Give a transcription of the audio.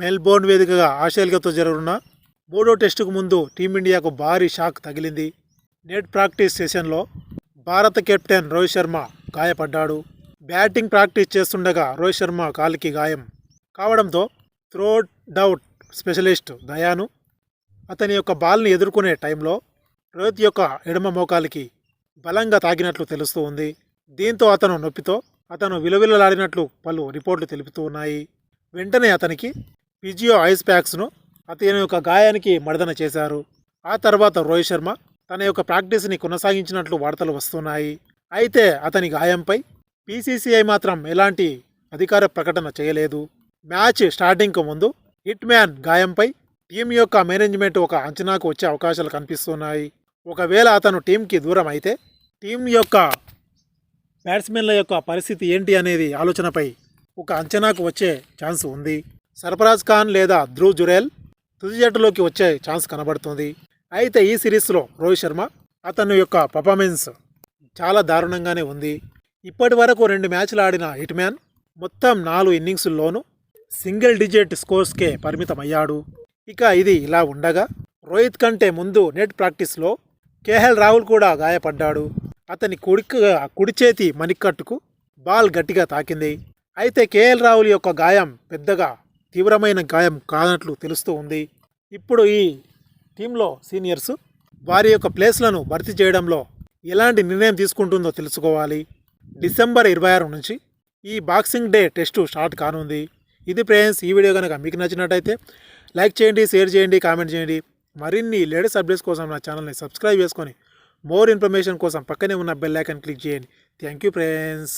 Melbourne వేదికగా ఆస్ట్రేలియాతో జరగనున్న మూడో టెస్టుకు ముందు టీమిండియాకు భారీ షాక్ తగిలింది. నెట్ ప్రాక్టీస్ సెషన్లో భారత కెప్టెన్ రోహిత్ శర్మ గాయపడ్డాడు. బ్యాటింగ్ ప్రాక్టీస్ చేస్తుండగా రోహిత్ శర్మ కాలికి గాయం కావడంతో త్రో డౌట్ స్పెషలిస్ట్ దయాను అతని యొక్క బాల్ని ఎదుర్కొనే టైంలో రోహిత్ యొక్క ఎడమ మోకాలికి బలంగా తాకినట్లు తెలుస్తూ ఉంది. దీంతో అతను నొప్పితో అతను విలువిలలాడినట్లు పలు రిపోర్ట్లు తెలుపుతూ ఉన్నాయి. వెంటనే అతనికి ఫిజియో ఐస్ ప్యాక్స్ను అతని యొక్క గాయానికి మర్దన చేశారు. ఆ తర్వాత రోహిత్ శర్మ తన యొక్క ప్రాక్టీస్ని కొనసాగించినట్లు వార్తలు వస్తున్నాయి. అయితే అతని గాయంపై పీసీసీఐ మాత్రం ఎలాంటి అధికార ప్రకటన చేయలేదు. మ్యాచ్ స్టార్టింగ్కు ముందు హిట్ మ్యాన్ గాయంపై టీం యొక్క మేనేజ్మెంట్ ఒక అంచనాకు వచ్చే అవకాశాలు కనిపిస్తున్నాయి. ఒకవేళ అతను టీంకి దూరం అయితే టీం యొక్క బ్యాట్స్మెన్ల యొక్క పరిస్థితి ఏంటి అనేది ఆలోచనపై ఒక అంచనాకు వచ్చే ఛాన్స్ ఉంది. సర్ఫరాజ్ ఖాన్ లేదా ధ్రువ్ జురేల్ తుది జట్టులోకి వచ్చే ఛాన్స్ కనబడుతుంది. అయితే ఈ సిరీస్లో రోహిత్ శర్మ అతని యొక్క పర్ఫార్మెన్స్ చాలా దారుణంగానే ఉంది. ఇప్పటి వరకు రెండు మ్యాచ్లు ఆడిన హిట్మ్యాన్ మొత్తం నాలుగు ఇన్నింగ్స్ల్లోనూ సింగిల్ డిజిట్ స్కోర్స్కే పరిమితమయ్యాడు. ఇక ఇది ఇలా ఉండగా రోహిత్ కంటే ముందు నెట్ ప్రాక్టీస్లో కేఎల్ రాహుల్ కూడా గాయపడ్డాడు. అతని కుడికి కుడి చేతి మణికట్టుకు బాల్ గట్టిగా తాకింది. అయితే కేఎల్ రాహుల్ యొక్క గాయం పెద్దగా తీవ్రమైన గాయం కానట్లు తెలుస్తూ ఉంది. ఇప్పుడు ఈ టీంలో సీనియర్స్ వారి యొక్క ప్లేస్లను భర్తీ చేయడంలో ఎలాంటి నిర్ణయం తీసుకుంటుందో తెలుసుకోవాలి. డిసెంబర్ ఇరవై ఆరు నుంచి ఈ బాక్సింగ్ డే టెస్టు స్టార్ట్ కానుంది. ఇది ఫ్రెండ్స్ ఈ వీడియో కనుక మీకు నచ్చినట్టయితే లైక్ చేయండి షేర్ చేయండి కామెంట్ చేయండి. మరిన్ని లేటెస్ట్ అప్డేట్స్ కోసం నా ఛానల్ని సబ్స్క్రైబ్ చేసుకొని మోర్ ఇన్ఫర్మేషన్ కోసం పక్కనే ఉన్న బెల్ ఐకన్ క్లిక్ చేయండి. Thank you friends.